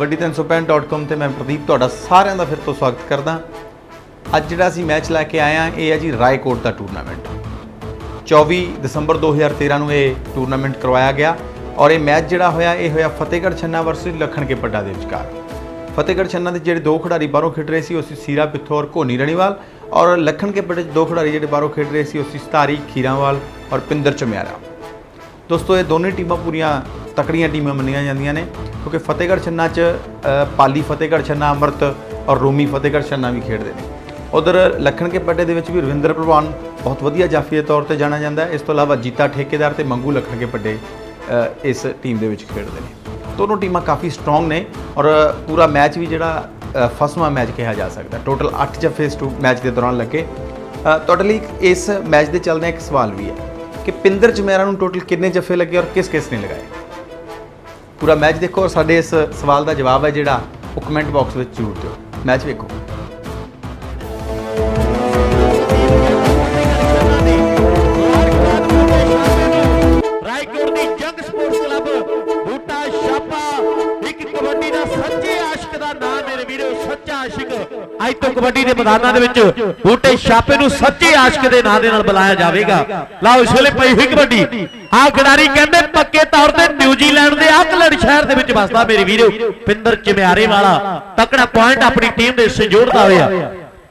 ਕਬੱਡੀ365.com ਤੇ ਮੈਂ ਪ੍ਰਦੀਪ ਤੁਹਾਡਾ ਸਾਰਿਆਂ ਦਾ ਫਿਰ ਤੋਂ ਸਵਾਗਤ ਕਰਦਾ। ਅੱਜ ਜਿਹੜਾ ਅਸੀਂ ਮੈਚ ਲੈ ਕੇ ਆਏ ਹਾਂ, ਇਹ ਹੈ ਜੀ ਰਾਏਕੋਟ ਦਾ ਟੂਰਨਾਮੈਂਟ 24 ਦਸੰਬਰ 2013 ਨੂੰ ਇਹ ਟੂਰਨਾਮੈਂਟ ਕਰਵਾਇਆ ਗਿਆ ਔਰ ਇਹ ਮੈਚ ਜਿਹੜਾ ਹੋਇਆ, ਇਹ ਹੋਇਆ ਫਤਿਹਗੜ੍ਹ ਛੰਨਾ ਵਰਸਸ ਲਖਣ ਕੇ ਪੱਡਾ ਦੇ ਵਿਚਕਾਰ। ਫਤਿਹਗੜ੍ਹ ਛੰਨਾ ਦੇ ਜਿਹੜੇ ਦੋ ਖਿਡਾਰੀ ਬਾਹਰੋਂ ਖੇਡ ਰਹੇ ਸੀ, ਉਹ ਸੀ ਸੀਰਾ ਪਿੱਥੋ ਔਰ ਕੋਨੀ ਰਣੀਵਾਲ ਔਰ ਲਖਣ ਕੇ ਪੱਡੇ 'ਚ ਦੋ ਖਿਡਾਰੀ ਜਿਹੜੇ ਬਾਹਰੋਂ ਖੇਡ ਰਹੇ ਸੀ, ਉਹ ਸੀ ਸਤਾਰੀ ਖੀਰਾਵਾਲ ਔਰ ਪਿੰਦਰ ਚਮਿਆਰਾ। ਦੋਸਤੋ, ਇਹ ਦੋਨੇ ਟੀਮਾਂ ਪੂਰੀਆਂ ਤਕੜੀਆਂ ਟੀਮਾਂ ਮੰਨੀਆਂ ਜਾਂਦੀਆਂ ਨੇ, ਕਿਉਂਕਿ ਫਤਿਹਗੜ੍ਹ ਛੰਨਾ 'ਚ ਪਾਲੀ ਫਤਿਹਗੜ੍ਹ ਛੰਨਾ, ਅਮਰਤ ਔਰ ਰੋਮੀ ਫਤਿਹਗੜ੍ਹ ਛੰਨਾ ਵੀ ਖੇਡਦੇ ਨੇ। ਉਧਰ ਲਖਣ ਕੇ ਪੱਡੇ ਦੇ ਵਿੱਚ ਵੀ ਰਵਿੰਦਰ ਪ੍ਰਵਾਨ ਬਹੁਤ ਵਧੀਆ ਜਾਫੀ ਦੇ ਤੌਰ ਤੇ ਜਾਣਿਆ ਜਾਂਦਾ ਹੈ। ਇਸ ਤੋਂ ਇਲਾਵਾ ਜੀਤਾ ਠੇਕੇਦਾਰ ਤੇ ਮੰਗੂ ਲਖਣ ਕੇ ਪੱਡੇ ਇਸ ਟੀਮ ਦੇ ਵਿੱਚ ਖੇਡਦੇ ਨੇ। ਦੋਨੋਂ ਟੀਮਾਂ ਕਾਫੀ ਸਟਰੋਂਗ ਨੇ ਔਰ ਪੂਰਾ ਮੈਚ ਵੀ ਜਿਹੜਾ ਫਸਵਾਂ ਮੈਚ ਕਿਹਾ ਜਾ ਸਕਦਾ ਟੋਟਲ 8 ਜਫੇ ਇਸ ਟੂ ਮੈਚ ਦੇ ਦੌਰਾਨ ਲੱਗੇ। ਤੁਹਾਡੇ ਲਈ ਇਸ ਮੈਚ ਦੇ ਚੱਲਦੇ ਇੱਕ ਸਵਾਲ ਵੀ ਹੈ ਕਿ ਪਿੰਦਰ ਚਮੇਰਾ ਨੂੰ ਟੋਟਲ ਕਿੰਨੇ ਜਫੇ ਲੱਗੇ ਔਰ ਕਿਸ ਕਿਸ ਨੇ ਲਗਾਏ? ਪੂਰਾ ਮੈਚ ਦੇਖੋ ਔਰ ਸਾਡੇ ਇਸ ਸਵਾਲ ਦਾ ਜਵਾਬ ਹੈ ਜਿਹੜਾ ਉਹ ਕਮੈਂਟ ਬਾਕਸ ਵਿੱਚ ਜ਼ਰੂਰ ਦਿਓ। ਮੈਚ ਵੇਖੋ। ਰਾਏਕੋਟ ਦੀ ਜੰਗ ਸਪੋਰਟਸ ਕਲੱਬ, ਬੂਟਾ ਛਾਪਾ, ਇੱਕ ਕਬੱਡੀ ਦਾ ਸੱਚੇ ਆਸ਼ਿਕ ਦਾ ਨਾਮ ਮੇਰੇ ਵੀਰੋ, ਸੱਚਾ ਆਸ਼ਿਕ। ਅੱਜ ਤੋਂ ਕਬੱਡੀ ਦੇ ਮੈਦਾਨਾਂ ਦੇ ਵਿੱਚ ਬੂਟੇ ਛਾਪੇ ਨੂੰ ਸੱਚੇ ਆਸ਼ਿਕ ਦੇ ਨਾਂ ਦੇ ਨਾਲ ਬੁਲਾਇਆ ਜਾਵੇਗਾ। ਲਓ, ਇਸ ਵੇਲੇ ਪਈ ਹੋਈ ਕਬੱਡੀ। ਆਹ ਖਿਡਾਰੀ ਕਹਿੰਦੇ ਪੱਕੇ ਤੌਰ ਤੇ ਨਿਊਜ਼ੀਲੈਂਡ ਦੇ ਆਕਲੈਂਡ ਸ਼ਹਿਰ ਦੇ ਵਿੱਚ ਵਸਦਾ ਮੇਰੇ ਵੀਰੋ। ਪਿੰਦਰ ਚਮਿਆਰੇ ਵਾਲਾ ਤਕੜਾ ਪੁਆਇੰਟ ਆਪਣੀ ਟੀਮ ਦੇ ਸੰਜੋੜਦਾ ਹੋਇਆ।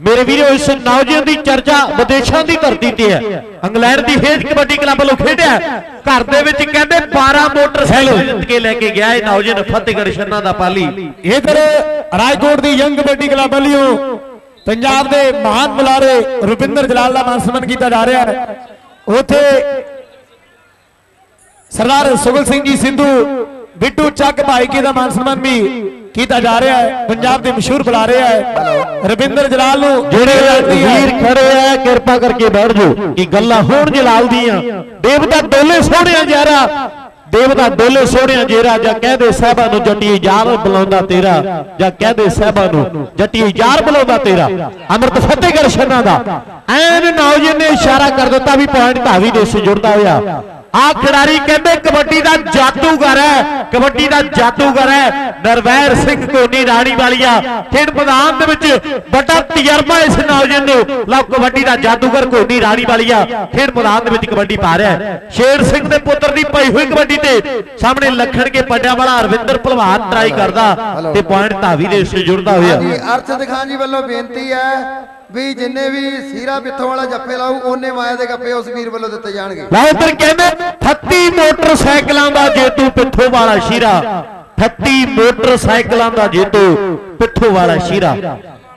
ਮੇਰੇ ਵੀਰੋ, ਇਸ ਨੌਜਵਾਨ ਦੀ ਚਰਚਾ ਵਿਦੇਸ਼ਾਂ ਦੀ ਧਰਤੀ ਤੇ ਹੈ। ਇੰਗਲੈਂਡ ਦੀ ਹੇਜ ਕਬੱਡੀ ਕਲੱਬ ਵੱਲੋਂ ਖੇਡਿਆ। ਘਰ ਦੇ ਵਿੱਚ ਕਹਿੰਦੇ 12 ਮੋਟਰਸਾਈਕਲ ਜਿੱਤ ਕੇ ਲੈ ਕੇ ਗਿਆ ਇਹ ਨੌਜਵਾਨ ਫਤਿਹਗੜ੍ਹ ਛੰਨਾ ਦਾ ਪਾਲੀ। ਇਧਰ ਰਾਜਕੋਟ ਦੀ ਯੰਗ ਕਬੱਡੀ ਕਲੱਬ ਵੱਲੋਂ ਪੰਜਾਬ ਦੇ ਮਹਾਨ ਬੁਲਾਰੇ ਰੁਪਿੰਦਰ ਜਲਾਲ ਦਾ ਮਾਨ ਸਨਮਾਨ ਕੀਤਾ ਜਾ ਰਿਹਾ ਹੈ। ਉਥੇ ਸਰਦਾਰ ਸੁਗਲ ਸਿੰਘ ਜੀ ਸਿੰਧੂ ਬਿੱਟੂ ਚੱਕ ਭਾਈਕੇ ਦਾ ਮਾਨ ਸਨਮਾਨ ਵੀ ਕੀਤਾ ਜਾ ਰਿਹਾ ਹੈ ਪੰਜਾਬ ਦੇ ਮਸ਼ਹੂਰ ਬੁਲਾਰੇ ਹੈ। ਰਵਿੰਦਰ ਜਲਾਲ ਨੂੰ ਜਿਹੜੇ ਵੀਰ ਖੜੇ ਆ ਕਿਰਪਾ ਕਰਕੇ ਬੈਠ ਜਾਓ ਕਿ ਗੱਲਾਂ ਹੋਣ ਜਲਾਲ ਦੀਆਂ। ਦੇਵਤਾ ਡੋਲੇ ਸੋਹਣਿਆ ਯਾਰਾ ਦੇਵਤਾ ਡੋਲੇ ਸੋਹਣਿਆ ਜੇਰਾ ਜਾਂ ਕਹਦੇ ਸਾਹਿਬਾਂ ਨੂੰ ਜੱਟੀ ਯਾਰ ਬੁਲਾਉਂਦਾ ਤੇਰਾ ਜਾਂ ਕਹਦੇ ਸਾਹਿਬਾਂ ਨੂੰ ਜੱਟੀ ਯਾਰ ਬੁਲਾਉਂਦਾ ਤੇਰਾ। ਅਮਰਤ ਫਤਿਹਗੜ੍ਹ ਛੰਨਾ ਦਾ। ਐਨ ਨੌਜਵਾਨ ਨੇ ਇਸ਼ਾਰਾ ਕਰ ਦਿੱਤਾ ਵੀ ਪੁਆਇੰਟ ਧਾਵੀ ਦੇ ਸੇ ਜੁੜਦਾ ਹੋਇਆ। ਆ ਖਿਡਾਰੀ ਕਹਿੰਦੇ ਕਬੱਡੀ ਦਾ ਜਾਦੂਗਰ ਹੈ, ਕਬੱਡੀ ਦਾ ਜਾਦੂਗਰ ਹੈ। ਨਰਵੈਰ ਸਿੰਘ ਕੋਨੀ ਰਾਣੀ ਵਾਲੀਆ, ਖੇਡ ਮੈਦਾਨ ਦੇ ਵਿੱਚ ਵੱਡਾ ਤਜਰਬਾ ਇਸ ਨੌਜਵਾਨ ਨੂੰ। ਲਓ ਕਬੱਡੀ ਦਾ ਜਾਦੂਗਰ ਕੋਨੀ ਰਾਣੀ ਵਾਲੀਆ, ਖੇਡ ਮੈਦਾਨ ਦੇ ਵਿੱਚ ਕਬੱਡੀ ਪਾ ਰਿਹਾ ਹੈ। ਸ਼ੇਰ ਸਿੰਘ ਦੇ ਪੁੱਤਰ ਦੀ ਪਈ ਹੋਈ ਕਬੱਡੀ ਤੇ ਸਾਹਮਣੇ ਲੱਖਣ ਕੇ ਪੱਡਿਆਂ ਵਾਲਾ ਅਰਵਿੰਦਰ ਭਲਵਾਨ ਟਰਾਈ ਕਰਦਾ ਤੇ ਪੁਆਇੰਟ ਧਾਵੀ ਦੇ ਉੱਤੇ ਜੁੜਦਾ ਹੋਇਆ। ਹਾਂਜੀ ਅਰਸ਼ਦ ਖਾਨ ਜੀ ਵੱਲੋਂ ਬੇਨਤੀ ਹੈ ਵੀ ਜਿੰਨੇ ਵੀ ਸੀਰਾ ਪਿੱਥੋਂ ਵਾਲਾ ਜੱਫੇ ਲਾਊ, ਉਹਨੇ ਮਾਇਆ ਦੇ ਗੱਪੇ ਉਸ ਵੀਰ ਵੱਲੋਂ ਦਿੱਤੇ ਜਾਣਗੇ। ਲਓ ਇੱਧਰ ਕਹਿੰਦੇ 38 ਮੋਟਰਸਾਈਕਲਾਂ ਦਾ ਜੇਤੂ ਪਿੱਥੋਂ ਵਾਲਾ ਸ਼ੀਰਾ। 38 ਮੋਟਰਸਾਈਕਲਾਂ ਦਾ ਜੇਤੂ ਪਿੱਥੋਂ ਵਾਲਾ ਸ਼ੀਰਾ।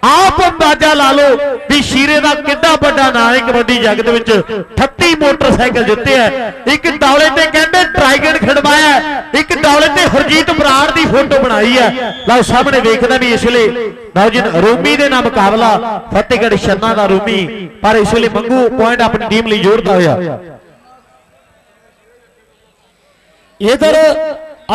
ਆਪ ਅੰਦਾਜ਼ਾ ਲਾ ਲਓ ਵੀ ਸ਼ੀਰੇ ਦਾ ਕਿੰਨਾ ਵੱਡਾ ਨਾਂ ਹੈ ਕਬੱਡੀ ਜਗਤ ਵਿੱਚ। 38 ਮੋਟਰਸਾਈਕਲ ਜਿੱਤਿਆ ਇੱਕ ਡੌਲੇ ਤੇ ਕਹਿੰਦੇ ਟ੍ਰਾਈਗਨ ਖਿਡਵਾਇਆ ਇੱਕ ਡੌਲੇ ਤੇ ਹਰਜੀਤ ਬਰਾੜ ਦੀ ਫੋਟੋ ਬਣਾਈ ਹੈ। ਲਓ ਸਾਹਮਣੇ ਵੇਖਦਾ ਵੀ ਇਸ ਵੇਲੇ ਨੌਜਨ ਰੂਮੀ ਦੇ ਨਾਲ ਮੁਕਾਬਲਾ। ਫਤਿਹਗੜ੍ਹ ਛੰਨਾ ਦਾ ਰੂਮੀ। ਪਰ ਇਸ ਵੇਲੇ ਮੰਗੂ ਪੁਆਇੰਟ ਆਪਣੀ ਟੀਮ ਲਈ ਜੋੜਦਾ ਹੋਇਆ। ਇਧਰ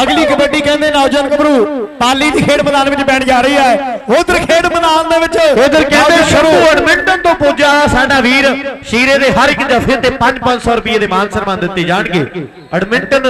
ਅਗਲੀ ਕਬੱਡੀ ਕਹਿੰਦੇ ਨੌਜਵਾਨ ਗੱਭਰੂ ਪਾਲੀ ਦੀ ਖੇਡ ਮੈਦਾਨ ਵਿੱਚ ਬੈਠ ਜਾ ਰਹੀ ਹੈ। ਉਧਰ ਖੇਡ ਮੈਦਾਨ ਦੇ ਵਿੱਚ ਇਧਰ ਕਹਿੰਦੇ ਸ਼ੁਰੂ ਐਡਮਿੰਟਨ ਤੋਂ ਪੁੱਜਾ ਸਾਡਾ ਵੀਰ ਸ਼ੀਰੇ ਦੇ ਹਰ ਇੱਕ ਜਫੇ ਤੇ 5-500 ਰੁਪਏ ਦੇ ਮਾਨ ਸਨਮਾਨ ਦਿੱਤੇ ਜਾਣਗੇ। ਐਡਮਿੰਟਨ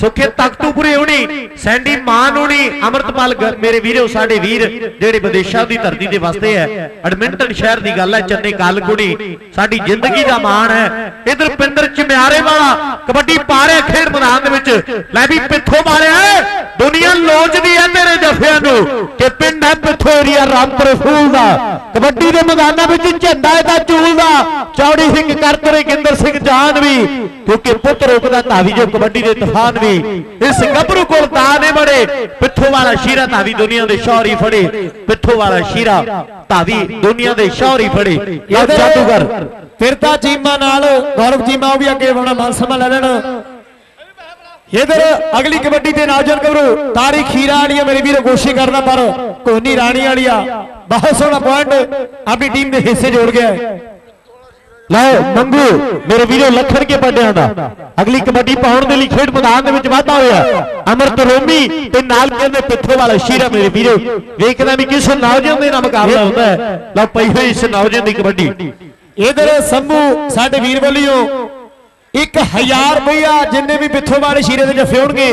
ਸੁਖੇ ਤਖਤੂਪੁਰੇ ਹੋਣੀ ਸੈਂਡੀ ਮਾਨ ਹੋਣੀ ਅਮਰਤਪਾਲ ਮੇਰੇ ਵੀਰੋ ਸਾਡੇ ਵੀਰ ਜਿਹੜੇ ਵਿਦੇਸ਼ਾਂ ਦੀ ਧਰਤੀ ਤੇ ਵਸਦੇ ਐ ਐਡਮਿੰਟਨ ਸ਼ਹਿਰ ਦੀ ਗੱਲ ਹੈ ਚੰਨੇ ਕਾਲਕੁਣੀ ਸਾਡੀ ਜ਼ਿੰਦਗੀ ਦਾ ਮਾਣ ਹੈ। ਇਧਰ ਪਿੰਦਰ ਚਮਿਆਰੇ ਵਾਲਾ ਕਬੱਡੀ ਪਾ ਰਿਹਾ ਖੇਡ ਮੈਦਾਨ ਦੇ ਵਿੱਚ। ਲੈ ਵੀ ਪਿੱਥੋਂ ਮਾਰਿਆ ਦੁਨੀਆ ਲੋਚਦੀ ਹੈ ਤੇਰੇ ਜਫਿਆਂ ਨੂੰ ਕਿ ਪਿੰਡ ਹੈ ਪਿੱਥੋਂ ਏਰੀਆ ਰਾਮਪੁਰ ਫੂਲ ਦਾ, ਕਬੱਡੀ ਦੇ ਮੈਦਾਨਾਂ ਵਿੱਚ ਝੰਡਾ ਇਹਦਾ ਚੂਲ ਦਾ, ਚੌੜੀ ਸਿੰਘ ਕਰਤਰੇ ਕਿੰਦਰ ਸਿੰਘ ਜਾਨ ਵੀ, ਕਿਉਂਕਿ ਪੁੱਤ ਰੋਕਦਾ ਧਾਵੀ ਜੋ ਕਬੱਡੀ ਦੇ ਤੂਫਾਨ ਵੀ। ਇਸ ਗੱਭਰੂ ਕੋਲ ਤਾਂ ਨੇ ਬੜੇ ਪਿੱਠੋ ਵਾਲਾ ਸ਼ੀਰਾ ਧਾਵੀ ਦੁਨੀਆ ਦੇ ਸ਼ੌਹਰੀ ਫੜੇ। ਪਿੱਠੋ ਵਾਲਾ ਸ਼ੀਰਾ ਧਾਵੀ ਦੁਨੀਆ ਦੇ ਸ਼ੌਹਰੀ ਫੜੇ। ਇਹ ਇਧਰ ਜਾਦੂਗਰ ਫਿਰਤਾ ਚੀਮਾ ਨਾਲ, ਗੌਰਵ ਚੀਮਾ ਉਹ ਵੀ ਅੱਗੇ ਆਉਣਾ, ਮਾਨ ਸਨਮਾਨ ਲੈ ਲੈਣ। ਇਧਰ ਅਗਲੀ ਕਬੱਡੀ ਤੇ ਨੌਜਵਾਨ ਗੱਭਰੂ ਤਾਰੀਖ ਖੀਰਾ ਵਾਲੀ ਮੇਰੇ ਵੀਰੋ, ਕੋਸ਼ਿਸ਼ ਕਰਦਾ ਪਰ ਕੋਨੀ ਰਾਣੀ ਵਾਲੀ ਆ। ਬਹੁਤ ਸੋਹਣਾ ਪੁਆਇੰਟ ਆਪਣੀ ਟੀਮ ਦੇ ਹਿੱਸੇ ਜੋੜ ਗਿਆ ਲਓ ਮੰਗੂ, ਮੇਰੇ ਵੀਰੋ, ਲੱਖਣ ਕੇ ਪੱਡਿਆਂ ਦਾ। ਅਗਲੀ ਕਬੱਡੀ ਪਾਉਣ ਦੇ ਲਈ ਖੇਡ ਮੈਦਾਨ ਦੇ ਵਿੱਚ ਵਾਧਾ ਹੋਇਆ। ਅਮਰਤ ਰੋਮੀ ਤੇ ਨਾਲ ਕਹਿੰਦੇ ਪਿੱਥੋਂ ਵਾਲਾ ਸ਼ੀਰਾ, ਮੇਰੇ ਵੀਰੋ। ਵੇਖਦਾ ਵੀ ਕਿਸ ਨੌਜਵਾਨ ਦੇ ਨਾਲ ਮੁਕਾਬਲਾ ਹੁੰਦਾ ਹੈ। ਲਓ, ਪਈ ਹੋਈ ਇਸ ਨੌਜਵਾਨ ਦੀ ਕਬੱਡੀ। ਇਧਰ ਸੰਭੂ ਸਾਡੇ ਵੀਰ ਵੱਲੋਂ 1000 ਰੁਪਇਆ ਜਿੰਨੇ ਵੀ ਪਿੱਥੋਂ ਵਾਲੇ ਸ਼ੀਰੇ ਦੇ ਜੱਫੇ ਹੋਣਗੇ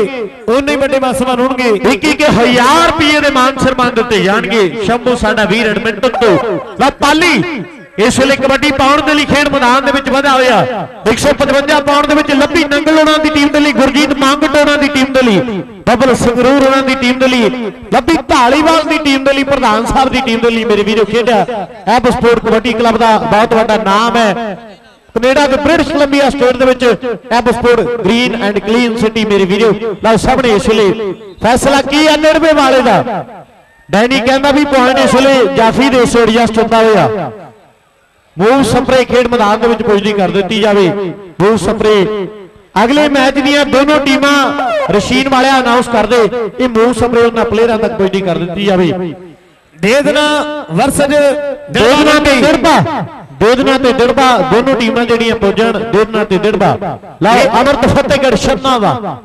ਉਹਨੇ ਵੱਡੇ ਮਾਸਮਾਨ ਹੋਣਗੇ। ਇੱਕ ਇੱਕ ਹਜ਼ਾਰ ਰੁਪਏ ਦੇ ਮਾਨ ਸਨਮਾਨ ਦਿੱਤੇ ਜਾਣਗੇ। ਸ਼ੰਭੂ, ਸਾਡਾ ਵੀਰ ਐਡਮਿੰਟਨ ਤੋਂ। ਲਾ ਪਾਲੀ, ਇਸ ਵੇਲੇ ਕਬੱਡੀ ਪਾਉਣ ਦੇ ਲਈ ਖੇਡ ਮੈਦਾਨ ਦੇ ਵਿੱਚ ਵਧਿਆ ਹੋਇਆ। 155 ਪਾਉਣ ਦੇ ਵਿੱਚ ਲੱਭੀ ਨੰਗਲ ਉਹਨਾਂ ਦੀ ਟੀਮ ਦੇ ਲਈ, ਗੁਰਜੀਤ ਮੰਗਟ ਉਹਨਾਂ ਦੀ ਟੀਮ ਦੇ ਲਈ, ਬਬਲ ਸੰਗਰੂਰ ਉਹਨਾਂ ਦੀ ਟੀਮ ਦੇ ਲਈ, ਲੱਭੀ ਢਾਲੀਵਾਲ ਦੀ ਟੀਮ ਦੇ ਲਈ, ਪ੍ਰਧਾਨ ਸਾਹਿਬ ਦੀ ਟੀਮ ਦੇ ਲਈ ਮੇਰੇ ਵੀਰੋ ਖੇਡਿਆ ਐਬ ਸਪੋਰਟ ਕਬੱਡੀ ਕਲੱਬ ਦਾ ਬਹੁਤ ਵੱਡਾ ਨਾਮ ਹੈ। ਕੈਨੇਡਾ ਦੇ ਬ੍ਰਿਟਿਸ਼ ਕੋਲੰਬੀਆ ਸਟੇਟ ਦੇ ਵਿੱਚ ਐਬ ਗ੍ਰੀਨ ਐਂਡ ਕਲੀਨ ਸਿਟੀ ਮੇਰੇ ਵੀਰੋ ਲਓ ਸਾਹਮਣੇ ਇਸ ਵੇਲੇ ਫੈਸਲਾ ਕੀ ਹੈ 90 ਵਾਲੇ ਦਾ? ਡੈਨੀ ਕਹਿੰਦਾ ਵੀ ਪੁਆਇੰਟ ਇਸ ਵੇਲੇ ਜਾਫੀ ਦੇ ਉਸ ਐਡਜਸਟ ਹੁੰਦਾ ਹੋਇਆ। ਮੂਵ ਸਪਰੇ ਖੇਡ ਮੈਦਾਨ ਦੇ ਵਿੱਚ ਪੁੱਜਦੀ ਕਰ ਦਿੱਤੀ ਜਾਵੇ। ਮੂਵ ਸਪਰੇ ਅਗਲੇ ਮੈਚ ਦੀਆਂ ਦੋਨੋਂ ਟੀਮਾਂ ਰਸ਼ੀਨ ਵਾਲਿਆ ਅਨਾਉਂਸ ਕਰਦੇ। ਇਹ ਮੂਵ ਸਪਰੇ ਉਹਨਾਂ ਪਲੇਅਰਾਂ ਤੱਕ ਪੁੱਜਦੀ ਕਰ ਦਿੱਤੀ ਜਾਵੇ। ਦੇ ਦੇਣਾ ਵਰਸਜ ਦੋਦਨਾ ਤੇ ਡਿੜਬਾ। ਦੋਦਨਾ ਤੇ ਡਿੜਬਾ ਦੋਨੋਂ ਟੀਮਾਂ ਜਿਹੜੀਆਂ ਪੁੱਜਣ ਦੋਦਨਾ ਤੇ ਡਿੜਬਾ। ਲਓ ਅਮਰਤ ਫਤਿਹਗੜ੍ਹ ਛੰਨਾ ਦਾ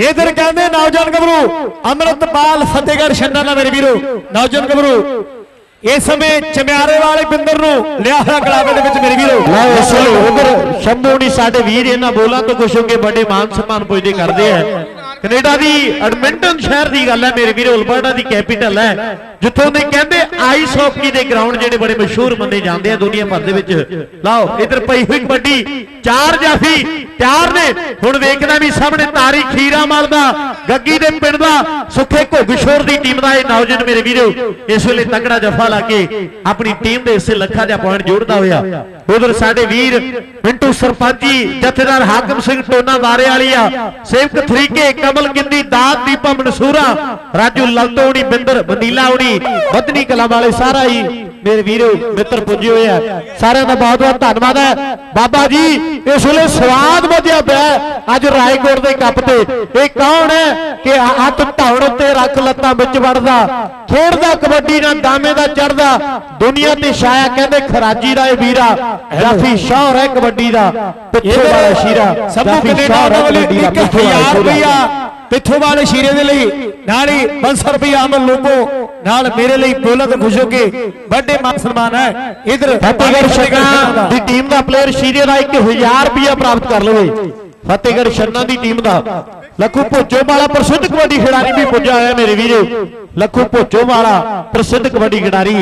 ਇਧਰ ਕਹਿੰਦੇ ਨੌਜਵਾਨ ਗੱਭਰੂ ਅਮਰਤਪਾਲ ਫਤਿਹਗੜ੍ਹ ਛੰਨਾ ਦਾ ਮੇਰੇ ਵੀਰੋ। ਨੌਜਵਾਨ ਗੱਭਰੂ ਇਸ ਸਮੇਂ ਚਮਿਆਰੇ ਵਾਲੇ ਬਿੰਦਰ ਨੂੰ ਲਿਆ ਹੋਇਆ ਕਲਾਵੇ ਦੇ ਵਿੱਚ ਮੇਰੇ ਵੀਰੋ। ਲਓ ਇਸ ਉਧਰ ਸ਼ੰਭੂ ਨਹੀਂ ਸਾਡੇ ਵੀਰ ਇਹਨਾਂ ਬੋਲਾਂ ਤੋਂ ਖੁਸ਼ ਹੋ ਕੇ ਵੱਡੇ ਮਾਨ ਸਨਮਾਨ ਪੁੱਜਦੇ ਕਰਦੇ ਆ। ਕੈਨੇਡਾ ਦੀ ਐਡਮਿੰਟਨ ਸ਼ਹਿਰ ਦੀ ਗੱਲ ਹੈ ਮੇਰੇ ਵੀਰੋ ਅਲਬਰਟਾ ਦੀ ਕੈਪੀਟਲ ਹੈ। ਜਿੱਥੋਂ ਦੇ ਕਹਿੰਦੇ ਆਈਸ ਹਾਕੀ ਦੇ ਗਰਾਊਂਡ ਜਿਹੜੇ ਬੜੇ ਮਸ਼ਹੂਰ ਮੰਨੇ ਜਾਂਦੇ ਆ ਦੁਨੀਆ ਭਰ ਦੇ ਵਿੱਚ। ਲਾਓ, ਇਧਰ ਪਈ ਹੋਈ ਕਬੱਡੀ ਚਾਰ ਜਾਫੀ, ਤਿਆਰ ਨੇ। ਹੁਣ ਵੇਖਦਾ ਵੀ ਸਾਹਮਣੇ ਤਾਰੀ ਖੀਰਾ ਮਾਲਦਾ, ਗੱਗੀ ਦੇ ਪਿੰਡ ਦਾ, ਸੁੱਖੇ ਘੁੱਗਸ਼ੋਰ ਦੀ ਟੀਮ ਦਾ ਇਹ ਨੌਜਵਾਨ ਮੇਰੇ ਵੀਰੋ, ਇਸ ਵੇਲੇ ਤਗੜਾ ਜਫਾ ਲਾ ਕੇ ਆਪਣੀ ਟੀਮ ਦੇ ਹਿੱਸੇ ਲੱਖਾਂ ਦਾ ਪੁਆਇੰਟ ਜੋੜਦਾ ਹੋਇਆ। ਉਧਰ ਸਾਡੇ ਵੀਰ ਮਿੰਟੂ ਸਰਪੰਚੀ, ਜਥੇਦਾਰ ਹਾਕਮ ਸਿੰਘ ਟੋਨਾ ਵਾਰੇ ਆ। ਸੇਵਕ ਥਰੀਕੇ ਕਮਲ ਗਿੰਦੀ, ਦਾਤ ਦੀਪਾ ਮਨਸੂਰਾ, ਰਾਜੂ ਲਲਤੋਣੀ, ਬਿੰਦਰ ਬੰਦੀਲਾ ਉਣੀ ਬਦਨੀ ਕਲਾ ਵਾਲੇ ਸਾਰਾ ਹੀ ਮੇਰੇ ਵੀਰੋ ਮਿੱਤਰ ਪੁੱਜੇ ਹੋਏ ਆ ਸਾਰਿਆਂ ਦਾ ਬਹੁਤ ਬਹੁਤ ਧੰਨਵਾਦ ਹੈ ਬਾਬਾ ਜੀ ਇਸ ਵੇਲੇ ਸਵਾਦ ਵਧਿਆ ਪਿਆ। ਅੱਜ ਰਾਏਕੋਟ ਦੇ ਕੱਪ ਤੇ ਇਹ ਕੌਣ ਹੈ ਕਿ ਹੱਥ ਧੌਣ ਉੱਤੇ ਰੱਖ ਲੱਤਾਂ ਵਿੱਚ ਵੜਦਾ ਖੇਡਦਾ ਕਬੱਡੀ ਨਾਲ ਦਾਮੇ ਦਾ ਚੜਦਾ ਦੁਨੀਆ ਤੇ ਛਾਇਆ ਕਹਿੰਦੇ ਖਰਾਜੀ ਦਾ ਇਹ ਵੀਰਾ ਜਾਫੀ ਸ਼ੌਹਰ ਹੈ ਕਬੱਡੀ ਦਾ ਪਿੱਛੇ ਵਾਲਾ ਸ਼ੀਰਾ ਸਭੂ ਜਾਫੀ ਕੈਨੇਡਾ ਵੱਲੋਂ ਕਬੱਡੀ ਦਾ, ਪਿੱਛੇ ਵਾਲਾ 1000 ਸ਼ੀਰਾ। ਰੁਪਇਆ ਪਿੱਥੋਂ ਵਾਲੇ ਸ਼ੀਰੇ ਦੇ ਲਈ ਨਾਲ ਹੀ 500 ਰੁਪਇਆ ਅਮਨ ਲੋਕੋ ਨਾਲ ਮੇਰੇ ਲਈ ਬੋਲਤ ਖੁਸ਼ ਹੋ ਕੇ ਵੱਡੇ ਮਾਨ ਸਨਮਾਨ ਹੈ। ਇਧਰ ਫਤਿਹਗੜ੍ਹ ਛੰਨਾ ਦੀ। ਟੀਮ ਦਾ ਪਲੇਅਰ ਸ਼ੀਰੇ ਦਾ 1000 ਰੁਪਇਆ ਪ੍ਰਾਪਤ ਕਰ ਲਵੇ। ਫਤਿਹਗੜ੍ਹ ਛੰਨਾ ਦੀ ਟੀਮ ਦਾ। ਲੱਖੂ ਭੋਜੋ ਵਾਲਾ ਪ੍ਰਸਿੱਧ ਕਬੱਡੀ ਖਿਡਾਰੀ ਵੀ ਪੁੱਜਾ ਹੋਇਆ ਮੇਰੇ ਵੀਰੋ। ਲੱਖੂ ਭੋਜੋ ਵਾਲਾ ਪ੍ਰਸਿੱਧ ਕਬੱਡੀ ਖਿਡਾਰੀ।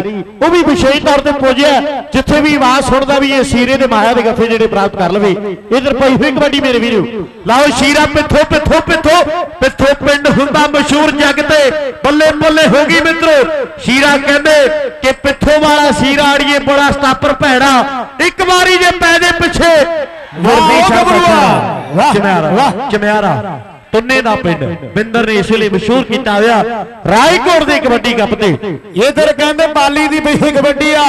ਉਹ ਵੀ ਵਿਸ਼ੇਸ਼ ਤੌਰ ਤੇ ਪੁੱਜਿਆ ਜਿੱਥੇ ਵੀ ਆਵਾਜ਼ ਸੁਣਦਾ ਵੀ ਇਹ ਸ਼ੀਰੇ ਦੇ ਮਾਇਆ ਦੇ ਗੱਫੇ ਜਿਹੜੇ ਪ੍ਰਾਪਤ ਕਰ ਲਵੇ। ਇਧਰ ਪਈ ਹੋਈ ਕਬੱਡੀ ਮੇਰੇ ਵੀਰੋ। ਲਾਓ ਸ਼ੀਰਾ ਪਿੱਥੋ ਪਿੱਥੋ ਪਿੱਥੋ। ਪਿੱਥੋ ਪਿੰਡ ਹੁੰਦਾ ਮਸ਼ਹੂਰ ਜੱਗ ਤੇ। ਬੱਲੇ ਬੱਲੇ ਹੋ ਗਈ ਮਿੱਤਰੋ। ਸ਼ੀਰਾ ਕਹਿੰਦੇ ਕਿ ਪਿੱਥੋਂ ਵਾਲਾ ਸ਼ੀਰਾ ਅੜੀਏ ਬੜਾ ਸਟਾਪਰ ਭੈੜਾ। ਇੱਕ ਵਾਰੀ ਜੇ ਪੈ ਦੇ ਪਿੱਛੇ। ਸ਼ਾਹ। ਵਾਹ, ਚਮਿਆਰਾ। ਵਾਹ। ਚਮਿਆਰਾ। ਤੁੰਨੇ ਦਾ ਪਿੰਡ। ਬਿੰਦਰ ਨੇ ਇਸ ਲਈ ਮਸ਼ਹੂਰ ਕੀਤਾ ਹੋਇਆ ਰਾਏਕੋਟ ਦੇ ਕਬੱਡੀ ਕੱਪ ਤੇ। ਇਧਰ ਕਹਿੰਦੇ ਬਾਲੀ ਦੀ ਬਈ ਕਬੱਡੀ ਆ।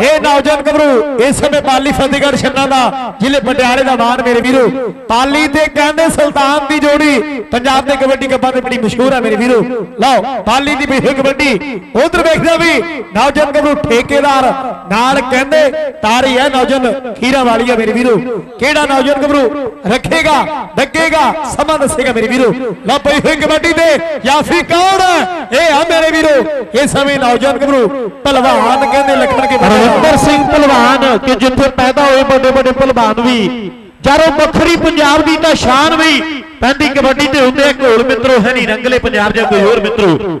ਇਹ ਨੌਜਵਾਨ ਗੱਭਰੂ ਇਸ ਸਮੇਂ ਬਾਲੀ ਫਤਿਹਗੜ੍ਹ ਛੰਨਾ ਦਾ, ਜ਼ਿਲ੍ਹੇ ਪਟਿਆਲੇ ਦਾ ਮਾਨ ਮੇਰੇ ਵੀਰੋ। ਪਾਲੀ ਤੇ ਕਹਿੰਦੇ ਸੁਲਤਾਨ ਦੀ ਜੋੜੀ, ਪੰਜਾਬ ਦੇ ਕਬੱਡੀ ਕੱਪਾਂ ਤੇ ਬੜੀ ਮਸ਼ਹੂਰ ਹੈ ਮੇਰੇ ਵੀਰੋ। ਲਓ ਪਾਲੀ ਦੀ ਬਈ ਕਬੱਡੀ। ਉਧਰ ਵੇਖਦਾ ਵੀ ਨੌਜਵਾਨ ਗੱਭਰੂ ਠੇਕੇਦਾਰ ਨਾਲ ਕਹਿੰਦੇ, ਤਾਰੀ ਹੈ ਨੌਜਵਾਨ, ਖੀਰਾ ਵਾਲੀ ਆ ਮੇਰੇ ਵੀਰੋ। ਕਿਹੜਾ ਨੌਜਵਾਨ ਗੱਭਰੂ ਰੱਖੇਗਾ, ਡੱਕੇਗਾ, ਸਮਾਂ ਦੱਸੇਗਾ ਮੇਰੇ ਵੀਰੋ। ਲਓ ਹੋਈ ਕਬੱਡੀ ਤੇ ਯਾਫੀ ਕੌਣ ਇਹ ਆ ਮੇਰੇ ਵੀਰੋ। ਇਹ ਸਮੇਂ ਨੌਜਵਾਨ ਗੱਭਰੂ ਪਹਿਲਵਾਨ ਕਹਿੰਦੇ ਲਖਣ ਕੇ ਰਵਿੰਦਰ ਸਿੰਘ ਪਹਿਲਵਾਨ, ਕਿ ਜਿੱਥੇ ਪੈਦਾ ਹੋਏ ਵੱਡੇ ਵੱਡੇ ਪਹਿਲਵਾਨ ਵੀ। ਚਾਰੋਂ ਵੱਖਰੀ ਪੰਜਾਬ ਦੀ ਤਾਂ ਸ਼ਾਨ ਵੀ। ਪੈਂਦੀ ਕਬੱਡੀ ਤੇ ਹੁੰਦੇ ਆ ਘੋਲ ਮਿੱਤਰੋ, ਹੈ ਨਹੀਂ? ਰੰਗਲੇ ਪੰਜਾਬ ਜਾਂ ਕੋਈ ਹੋਰ ਮਿੱਤਰੋ।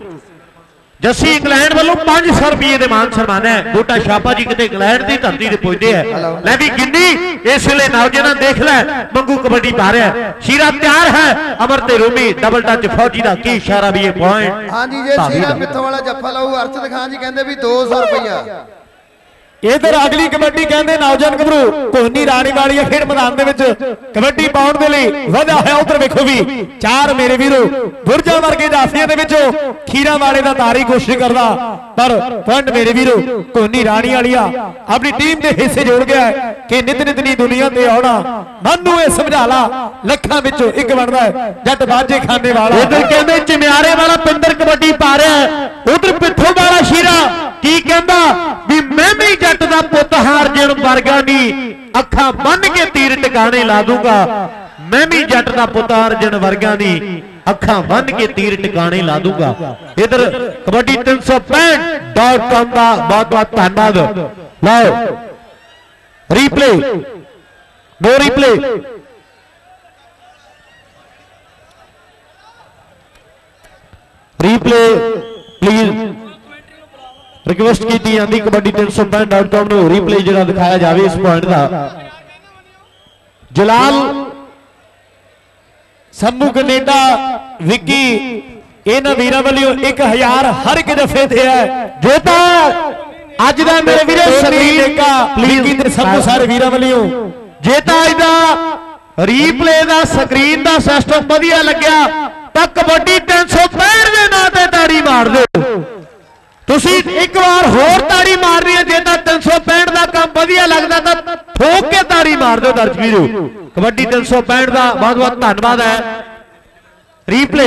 ਜੱਸੀ ਇੰਗਲੈਂਡ ਵੱਲੋਂ 500 ਰੁਪਏ ਦੇ ਮਾਨ ਸਨਮਾਨ ਹੈ। ਬੂਟਾ ਸ਼ਾਪਾ ਜੀ ਕਿਤੇ ਇੰਗਲੈਂਡ ਦੀ ਧਰਤੀ ਤੇ ਪੁੱਜਦੇ ਆ। ਲੈ ਵੀ ਗਿੰਨੀ ਇਸ ਵੇਲੇ ਨੌਜਵਾਨਾਂ ਦੇਖ ਲੈ ਮੰਗੂ ਕਬੱਡੀ ਪਾ ਰਿਹਾ। ਹੈ। ਸ਼ੀਰਾ ਤਿਆਰ ਹੈ ਅਮਰ ਤੇ ਰੂਮੀ ਡਬਲ ਟੱਚ ਫੌਜੀ ਦਾ ਕੀ ਇਸ਼ਾਰਾ ਵੀ ਇਹ ਪੁਆਇੰਟ ਹਾਂਜੀ ਜੇ ਸੀਰਾ ਮਿੱਥੋਂ ਵਾਲਾ ਜੱਫਾ ਲਾਊ ਅਰਸ਼ਦ ਖਾਨ ਜੀ ਕਹਿੰਦੇ ਵੀ 200 ਰੁਪਇਆ ਇਧਰ ਅਗਲੀ ਕਬੱਡੀ ਕਹਿੰਦੇ ਨੌਜਵਾਨ ਗੱਭਰੂ ਕੋਹਨੀ ਰਾਣੀ ਵਾਲੀ ਖੇਡ ਮੈਦਾਨ ਦੇ ਵਿੱਚ ਕਬੱਡੀ ਪਾਉਣ ਦੇ ਲਈ ਵਧਿਆ ਹੋਇਆ ਉਧਰ ਵੇਖੋ ਵੀ, ਚਾਰ ਮੇਰੇ ਵੀਰੋ, ਬੁਰਜਾਂ ਵਰਗੇ ਜਾਫੀਆਂ ਦੇ ਵਿੱਚੋਂ ਖੀਰਾ ਵਾਲੇ ਦਾ ਤਾਰੀ ਕੋਸ਼ਿਸ਼ ਕਰਦਾ, ਪਰ ਪੁਆਇੰਟ ਮੇਰੇ ਵੀਰੋ, ਕੋਹਨੀ ਰਾਣੀ ਵਾਲੀਆ ਆਪਣੀ ਟੀਮ ਦੇ ਹਿੱਸੇ ਜੋੜ ਗਿਆ ਕਿ ਨਿਤ ਨਿਤ ਨੀ ਦੁਨੀਆ ਤੇ ਆਉਣਾ, ਮਨ ਨੂੰ ਇਹ ਸਮਝਾ ਲਾ, ਲੱਖਾਂ ਵਿੱਚੋਂ ਇੱਕ ਬਣਦਾ ਹੈ, ਜੱਟ ਬਾਜੇ ਖਾਨੇ ਵਾਲਾ। ਉਧਰ ਕਹਿੰਦੇ ਚਮਿਆਰੇ ਵਾਲਾ ਪਿੰਦਰ ਕਬੱਡੀ ਪਾ ਰਿਹਾ ਹੈ, ਉਧਰ ਪਿੱਥੋਂ ਵਾਲਾ ਸ਼ੀਰਾ ਕੀ ਕਹਿੰਦਾ? ਵੀ ਮੈਂ ਵੀ ਵੀ ਜੱਟ ਦਾ ਪੁੱਤ ਹਾਰ ਜਣ ਵਰਗਾ ਨਹੀਂ ਅੱਖਾਂ ਬੰਨ ਕੇ ਤੀਰ ਟਿਕਾਣੇ ਲਾ ਦੂੰਗਾ। ਮੈਂ ਵੀ ਜੱਟ ਦਾ ਪੁੱਤ ਹਾਰ ਜਣ ਵਰਗਾ ਨਹੀਂ ਅੱਖਾਂ ਬੰਨ ਕੇ ਤੀਰ ਟਿਕਾਣੇ ਲਾ ਦੂੰਗਾ। ਇਧਰ ਕਬੱਡੀ 365.com ਦਾ ਬਹੁਤ ਬਹੁਤ ਧੰਨਵਾਦ। ਲਓ ਰੀਪਲੇ ਦੋ ਰੀਪਲੇ ਰੀਪਲੇ ਪਲੀਜ਼ ਰਿਕਵੈਸਟ ਕੀਤੀ ਜਾਂਦੀ ਕਬੱਡੀ 365.com ਨੂੰ ਰੀਪਲੇ ਜਿਹੜਾ ਦਿਖਾਇਆ ਜਾਵੇ ਇਸ ਪੁਆਇੰਟ ਦਾ। ਜਲਾਲ ਸੰਮੂ ਕੈਨੇਡਾ ਵਿੱਕੀ ਇਹਨਾਂ ਵੀਰਾਂ ਵੱਲੋਂ 1000 ਹਰ ਇੱਕ ਜਫੇ ਤੇ ਹੈ। ਜੋ ਤਾਂ ਅੱਜ ਦਾ ਮੇਰੇ ਵੀਰੇ ਸਕਰੀਨ ਦੇਖਾ ਵਿੱਕੀ ਤੇ ਸੰਮੂ ਸਾਰੇ ਵੀਰਾਂ ਵੱਲੋਂ। ਜੇ ਤਾਂ ਇਹਦਾ ਰੀਪਲੇ ਦਾ ਸਕਰੀਨ ਦਾ ਸਿਸਟਮ ਵਧੀਆ ਲੱਗਿਆ। ਤਾਂ ਕਬੱਡੀ 365 ਦੇ ਨਾਂ ਤੇ ਤਾੜੀ ਮਾਰ ਦਿਓ। ਤੁਸੀਂ ਇੱਕ ਵਾਰ ਹੋਰ ਤਾੜੀ ਮਾਰਨੀ ਹੈ, ਜੇ ਤਾਂ 365 ਦਾ ਕੰਮ ਵਧੀਆ ਲੱਗਦਾ ਤਾਂ ਠੋਕ ਕੇ ਤਾੜੀ ਮਾਰ ਦਿਓ ਦਰਸ਼ਕ ਵੀਰੋ। ਕਬੱਡੀ 365 ਦਾ ਬਹੁਤ ਬਹੁਤ ਧੰਨਵਾਦ ਹੈ। ਰੀਪਲੇ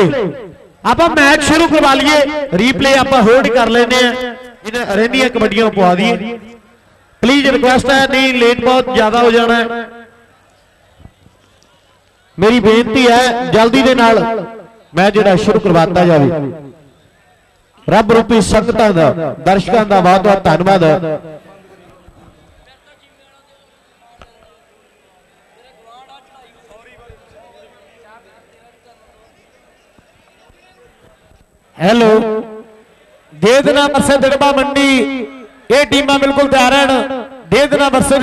ਆਪਾਂ ਮੈਚ ਸ਼ੁਰੂ ਕਰਵਾ ਲਈਏ। ਰੀਪਲੇ ਆਪਾਂ ਹੋਲਡ ਕਰ ਲੈਨੇ ਆ ਇਹਨਾਂ ਰਹਿੰਦੀਆਂ ਕਬੱਡੀਆਂ ਪਵਾ ਦਈਏ। ਪਲੀਜ਼ ਰਿਕੁਐਸਟ ਹੈ, ਨਹੀਂ ਲੇਟ ਬਹੁਤ ਜ਼ਿਆਦਾ ਹੋ ਜਾਣਾ ਹੈ। ਮੇਰੀ ਬੇਨਤੀ ਹੈ, ਜਲਦੀ ਦੇ ਨਾਲ ਮੈਂ ਜਿਹੜਾ ਸ਼ੁਰੂ ਕਰਵਾਤਾ ਜਾਵੇ। ਰੱਬ ਰੂਪੀ ਸੰਗਤਾਂ ਦਾ ਦਰਸ਼ਕਾਂ ਦਾ ਬਹੁਤ ਬਹੁਤ ਧੰਨਵਾਦ। ਹੈਲੋ। ਦੇ ਦੇਣਾ ਵਰਸੇ ਦੜਬਾ ਮੰਡੀ। ਇਹ ਟੀਮਾਂ ਬਿਲਕੁਲ ਤਿਆਰ ਹਨ ਦੇ ਦੇਣਾ ਵਰਸੇ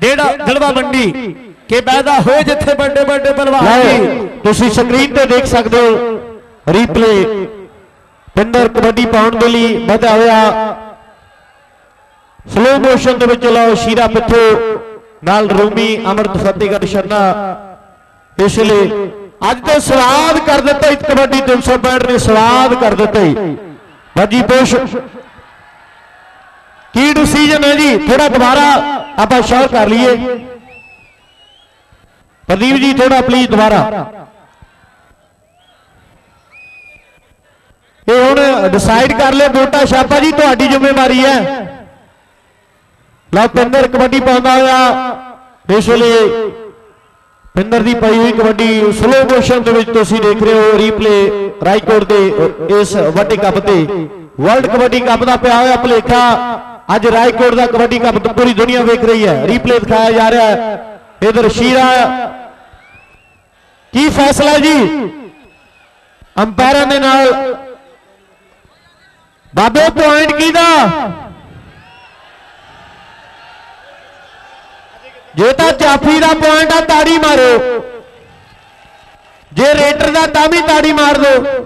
ਡੇੜਾ ਦੜਬਾ ਮੰਡੀ। ਕਿ ਪੈਦਾ ਹੋਏ ਜਿੱਥੇ ਵੱਡੇ ਵੱਡੇ ਪਹਿਲਵਾਨ ਤੁਸੀਂ ਸਕਰੀਨ ਤੇ ਦੇਖ ਸਕਦੇ ਹੋ। ਰੀਪਲੇ ਪਿੰਦਰ ਕਬੱਡੀ ਪਾਉਣ ਦੇ ਲਈ ਵਧਿਆ ਹੋਇਆ। ਸਲੋ ਮੋਸ਼ਨ ਦੇ ਵਿੱਚ ਲਓ, ਸ਼ੀਰਾ ਪਿੱਥੋ ਨਾਲ ਰੂਮੀ ਅਮਰਤ ਫਤਿਹਗੜ੍ਹ ਸ਼ਰਨਾ ਇਸ ਲਈ ਅੱਜ ਤੇ ਸਵਾਦ ਕਰ ਦਿੱਤਾ ਇਸ ਕਬੱਡੀ 365 ਨੇ, ਸਵਾਦ ਕਰ ਦਿੱਤਾ ਹੀ ਬਾਜੀ ਪੋਸ਼। ਕੀ ਡਿਸੀਜਨ ਹੈ ਜੀ? ਥੋੜਾ ਦੁਬਾਰਾ ਆਪਾਂ ਸ਼ੋਰ ਕਰ ਲਈਏ। ਪ੍ਰਦੀਪ ਜੀ ਥੋੜਾ ਪਲੀਜ਼ ਦੁਬਾਰਾ। ਇਹ ਹੁਣ ਡਿਸਾਈਡ ਕਰ ਲਿਓ ਬੋਟਾ ਛਾਪਾ ਜੀ, ਤੁਹਾਡੀ ਜ਼ਿੰਮੇਵਾਰੀ ਹੈ। ਲਓ, ਪਿੰਦਰ ਕਬੱਡੀ ਪਾਉਂਦਾ ਹੋਇਆ, ਇਸ ਵੇਲੇ ਪਿੰਦਰ ਦੀ ਪਾਈ ਹੋਈ ਕਬੱਡੀ ਸਲੋ ਮੋਸ਼ਨ ਦੇ ਵਿੱਚ ਤੁਸੀਂ ਦੇਖ ਰਹੇ ਹੋ ਰੀਪਲੇ ਰਾਈਕੋਟ ਦੇ, ਇਸ ਵੱਡੇ ਕੱਪ ਤੇ। ਵਰਲਡ ਕਬੱਡੀ ਕੱਪ ਦਾ ਪਿਆ ਹੋਇਆ ਭਲੇਖਾ। ਅੱਜ ਰਾਈਕੋਟ ਦਾ ਕਬੱਡੀ ਕੱਪ ਤਾਂ ਪੂਰੀ ਦੁਨੀਆ ਵੇਖ ਰਹੀ ਹੈ। ਰੀਪਲੇ ਦਿਖਾਇਆ ਜਾ ਰਿਹਾ ਹੈ। ਇਧਰ ਸ਼ੀਰਾ, ਕੀ ਫੈਸਲਾ ਜੀ? ਅੰਪਾਇਰਾਂ ਦੇ ਨਾਲ ਬਾਬੇ ਪੁਆਇੰਟ ਕਿਹਦਾ? ਜੇ ਤਾਂ ਚਾਫ਼ੀ ਦਾ ਪੁਆਇੰਟ ਆ, ਤਾੜੀ ਮਾਰੋ। ਜੇ ਰੇਟਰ ਦਾ, ਤਾਂ ਵੀ ਤਾੜੀ ਮਾਰ ਦਿਓ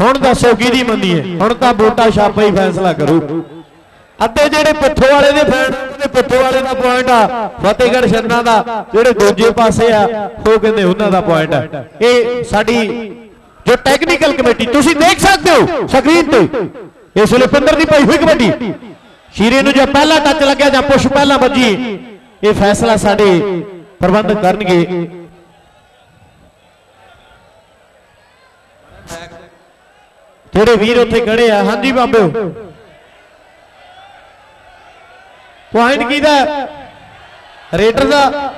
ਹੁਣ ਦੱਸੋ ਕਿਹਦੀ ਮੰਨੀ ਹੈ? ਹੁਣ ਤਾਂ ਵੋਟਾ ਛਾਪਾ ਹੀ ਫੈਸਲਾ ਕਰੂ। ਅੱਧੇ ਜਿਹੜੇ ਪਿੱਠੋ ਵਾਲੇ ਦੇ ਫੈਨ ਤੇ ਪਿੱਥੋ ਵਾਲੇ ਦਾ ਪੁਆਇੰਟ ਆ। ਫਤਿਹਗੜ੍ਹ ਛੰਨਾ ਦਾ, ਜਿਹੜੇ ਦੂਜੇ ਪਾਸੇ ਆ, ਉਹ ਕਹਿੰਦੇ ਉਹਨਾਂ ਦਾ ਪੁਆਇੰਟ ਆ। ਇਹ ਸਾਡੀ ਜੋ ਟੈਕਨੀਕਲ ਕਮੇਟੀ ਤੁਸੀਂ ਦੇਖ ਸਕਦੇ ਹੋ ਸਕਰੀਨ ਤੇ। ਇਸ ਵੇਲੇ ਪਿੰਦਰ ਦੀ ਪਈ ਹੋਈ ਕਬੱਡੀ। ਸ਼ੀਰੇ ਨੂੰ ਜੇ ਪਹਿਲਾ ਟੱਚ ਲੱਗਿਆ ਜਾਂ ਪੁਸ਼ ਪਹਿਲਾਂ ਵੱਜੀ, ਇਹ ਫੈਸਲਾ ਸਾਡੇ ਪ੍ਰਬੰਧਕ ਕਰਨਗੇ। ਜਿਹੜੇ ਵੀਰ ਉੱਥੇ ਖੜੇ ਆ, ਹਾਂਜੀ ਬਾਬੇ। ਪੁਆਇੰਟ ਕਿਹਦਾ? ਹੈ? ਰੇਡਰ ਦਾ।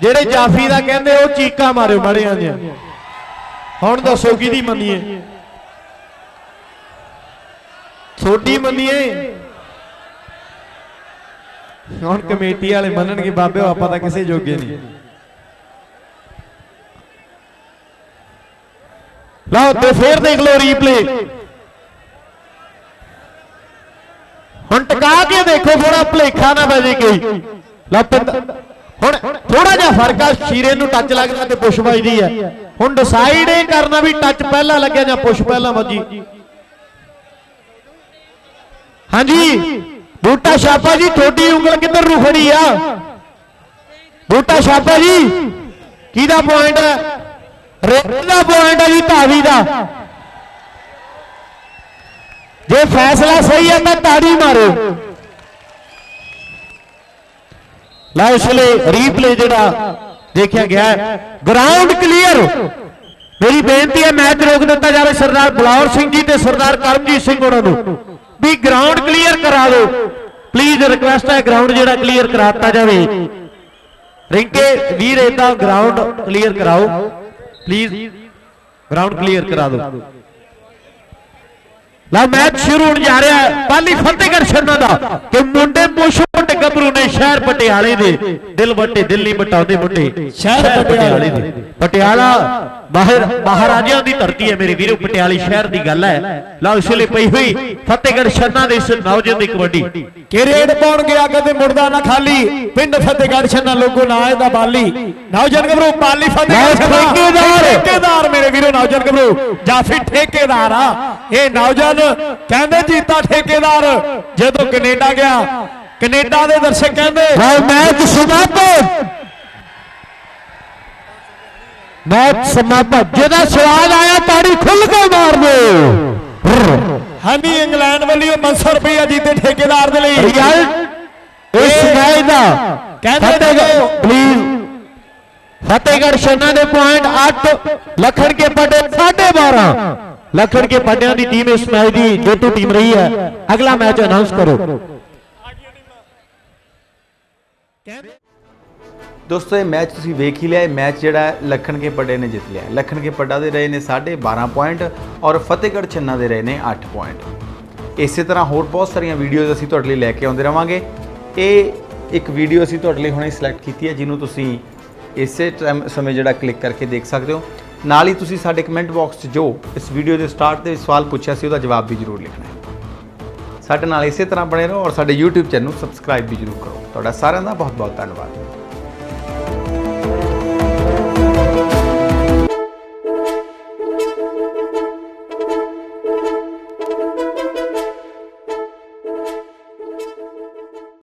ਜਿਹੜੇ ਜਾਫੀ ਦਾ ਕਹਿੰਦੇ, ਉਹ ਚੀਕਾਂ ਮਾਰਿਓ ਮੜਿਆਂ ਦੀਆਂ ਹੁਣ ਦੱਸੋ ਕਿਹਦੀ ਮੰਨੀਏ? ਛੋਟੀ ਮੰਨੀਏ। ਹੁਣ ਕਮੇਟੀ ਵਾਲੇ ਮੰਨਣਗੇ, ਬਾਬੇ ਆਪਾਂ ਤਾਂ ਕਿਸੇ ਜੋਗੇ ਨਹੀਂ। ਲਓ ਤੇ ਫੇਰ ਦੇਖ ਲਓ ਰੀਪਲੇ ਹੁਣ ਟਿਕਾ ਕੇ ਦੇਖੋ ਥੋੜਾ ਭਲੇਖਾ ਨਾ ਵਜੇ ਕੋਈ। ਲਓ ਹੁਣ ਥੋੜਾ ਜਿਹਾ ਫ਼ਰਕ ਆ, ਸ਼ੀਰੇ ਨੂੰ ਟੱਚ ਲੱਗਦਾ ਤੇ ਪੁਸ਼ ਵੱਜਦੀ ਹੈ। ਹੁਣ ਡਿਸਾਈਡ ਇਹ ਕਰਨਾ ਵੀ ਟੱਚ ਪਹਿਲਾਂ ਲੱਗਿਆ ਜਾਂ ਪੁਸ਼ ਪਹਿਲਾਂ ਵੱਜੀ। ਹਾਂਜੀ। ਬੂਟਾ ਛਾਪਾ ਜੀ, ਤੁਹਾਡੀ ਉਂਗਲ ਕਿੱਧਰ ਨੂੰ ਖੜੀ ਆ? ਬੂਟਾ ਛਾਪਾ ਜੀ, ਕਿਹਦਾ ਪੁਆਇੰਟ ਹੈ? ਰੇਡ ਦਾ ਪੁਆਇੰਟ ਹੈ ਜੀ, ਧਾਵੀ ਦਾ। ਜੇ ਫੈਸਲਾ ਸਹੀ ਹੈ ਤਾਂ ਤਾੜੀ ਮਾਰੋ। ਲਓ ਇਸ ਲਈ ਰੀਪਲੇ ਜਿਹੜਾ ਦੇਖਿਆ ਗਿਆ ਗਰਾਊਂਡ ਕਲੀਅਰ ਮੇਰੀ ਬੇਨਤੀ ਹੈ, ਮੈਚ ਰੋਕ ਦਿੱਤਾ ਜਾਵੇ ਸਰਦਾਰ ਬਲੌਰ ਸਿੰਘ ਜੀ ਤੇ ਸਰਦਾਰ ਕਰਮਜੀਤ ਸਿੰਘ ਉਹਨਾਂ ਨੂੰ। ਵੀ ਗਰਾਊਂਡ ਕਲੀਅਰ ਕਰਾ ਦਿਓ। ਪਲੀਜ਼ ਰਿਕਵੈਸਟ ਹੈ ਗਰਾਊਂਡ ਜਿਹੜਾ ਕਲੀਅਰ ਕਰਾਤਾ ਜਾਵੇ। ਰਿੰਕੇ, ਵੀਰ ਇਦਾਂ ਗਰਾਊਂਡ ਕਲੀਅਰ ਕਰਾਓ। ਪਲੀਜ਼ ਗਰਾਊਂਡ ਕਲੀਅਰ ਕਰਾ ਦਿਓ। ਲਾ ਮੈਚ ਸ਼ੁਰੂ ਹੋਣ ਜਾ ਰਿਹਾ ਹੈ। ਪਾਲੀ ਫਤਿਹਗੜ੍ਹ ਛੰਨਾ ਦਾ ਕਿ ਮੁੰਡੇ ਮੁਸ਼ਮਟ ਗੱਭਰੂ ਨੇ ਸ਼ਹਿਰ ਪਟਿਆਲੇ ਦੇ। ਦਿਲ ਵੱਟੇ, ਦਿੱਲੀ ਨਹੀਂ ਬਟਾਉਂਦੇ ਮੁੰਡੇ। ਸ਼ਹਿਰ ਪਟਿਆਲੇ ਦੇ। ਪਟਿਆਲਾ ਬਾਹਰ ਮਹਾਰਾਜਿਆਂ ਦੀ ਧਰਤੀ ਹੈ ਮੇਰੇ ਵੀਰੋ ਪਟਿਆਲੇ ਸ਼ਹਿਰ ਦੀ ਗੱਲ ਹੈ। ਲਓ ਇਸ ਲਈ ਪਈ ਹੋਈ ਫਤਿਹਗੜ੍ਹ ਛੰਨਾ ਦੇ ਇਸ ਨੌਜਵਾਨ ਦੀ ਕਬੱਡੀ। ਕਿ ਰੇਡ ਪਾਉਣ ਗਿਆ ਕਦੇ ਮੁੜਦਾ ਨਾ ਖਾਲੀ। ਪਿੰਡ ਫਤਿਹਗੜ੍ਹ ਛੰਨਾ ਲੋਗੋ ਨਾ ਇਹਦਾ ਬਾਲੀ। ਨੌਜਵਾਨ ਗੱਭਰੂ ਪਾਲੀ ਫਤਿਹਗੜ੍ਹ ਛੰਨਾ। ਠੇਕੇਦਾਰ। ਠੇਕੇਦਾਰ ਮੇਰੇ ਵੀਰੋ ਨੌਜਵਾਨ ਠੇਕੇਦਾਰ ਆ ਇਹ ਨੌਜਵਾਨ ਕਹਿੰਦੇ ਜੀਤਾ ਠੇਕੇਦਾਰ ਜਦੋਂ ਕੈਨੇਡਾ ਗਿਆ। ਕੈਨੇਡਾ ਦੇ ਦਰਸ਼ਕ ਕਹਿੰਦੇ ਮੈਚ ਸਮਾਪਤ ਮੈਚ ਸਮਾਪਤ ਜਿਹਦਾ ਸਵਾਲ ਆਇਆ ਤਾੜੀ ਖੁੱਲ ਕੇ ਮਾਰ ਦਿਓ ਹਾਂਜੀ ਇੰਗਲੈਂਡ ਵੱਲੋਂ 500 ਰੁਪਏ ਜੀਤੇ ਠੇਕੇਦਾਰ ਦੇ ਲਈ ਰਿਜ਼ਲਟ ਇਸ ਮੈਚ ਦਾ ਕਹਿੰਦੇ ਫਤਿਹਗੜ੍ਹ ਦੇਖੋ। ਪਲੀਜ਼ ਫਤਿਹਗੜ੍ਹ ਛੰਨਾ ਦੇ ਪੁਆਇੰਟ 8 ਲਖਣ ਕੇ ਪੱਡੇ 12.5 ਲਖਣ ਕੇ ਪੱਡਿਆਂ ਦੀ ਟੀਮ ਇਸ ਮੈਚ ਦੀ ਜੇਤੂ ਟੀਮ ਰਹੀ ਹੈ ਅਗਲਾ ਮੈਚ ਅਨਾਉਂਸ ਕਰੋ ਦੋਸਤੋ, ਇਹ ਮੈਚ ਤੁਸੀਂ ਵੇਖ ਹੀ ਲਿਆ, ਇਹ ਮੈਚ ਜਿਹੜਾ ਹੈ ਲਖਣ ਕੇ ਪੱਡੇ ਨੇ ਜਿੱਤ ਲਿਆ। ਹੈ। ਲਖਣ ਕੇ ਪੱਡਾ ਦੇ ਰਹੇ ਨੇ 12.5 ਪੁਆਇੰਟ ਔਰ ਫਤਿਹਗੜ੍ਹ ਛੰਨਾ ਦੇ ਰਹੇ ਨੇ 8 ਪੁਆਇੰਟ ਇਸੇ ਤਰ੍ਹਾਂ ਹੋਰ ਬਹੁਤ ਸਾਰੀਆਂ ਵੀਡੀਓਜ਼ ਅਸੀਂ ਤੁਹਾਡੇ ਲਈ ਲੈ ਕੇ ਆਉਂਦੇ ਰਵਾਂਗੇ। ਇਹ ਇੱਕ ਵੀਡੀਓ ਅਸੀਂ ਤੁਹਾਡੇ ਲਈ ਹੁਣੇ ਸਿਲੈਕਟ ਕੀਤੀ ਹੈ, ਜਿਹਨੂੰ ਤੁਸੀਂ ਇਸੇ ਟਾਈਮ ਸਮੇਂ ਜਿਹੜਾ ਕਲਿੱਕ ਕਰਕੇ ਦੇਖ ਸਕਦੇ ਹੋ। ਨਾਲ ਹੀ ਤੁਸੀਂ ਸਾਡੇ ਕਮੈਂਟ ਬਾਕਸ 'ਚ ਜੋ ਇਸ ਵੀਡੀਓ ਦੇ ਸਟਾਰਟ ਤੇ ਸਵਾਲ ਪੁੱਛਿਆ ਸੀ, ਉਹਦਾ ਜਵਾਬ ਵੀ ਜ਼ਰੂਰ ਲਿਖਣਾ ਹੈ। ਸਾਡੇ ਨਾਲ ਇਸੇ ਤਰ੍ਹਾਂ ਬਣੇ ਰਹੋ ਔਰ ਸਾਡੇ YouTube ਚੈਨਲ ਨੂੰ ਸਬਸਕ੍ਰਾਈਬ ਵੀ ਜ਼ਰੂਰ ਕਰੋ। ਤੁਹਾਡਾ ਸਾਰਿਆਂ ਦਾ ਬਹੁਤ ਬਹੁਤ ਧੰਨਵਾਦ।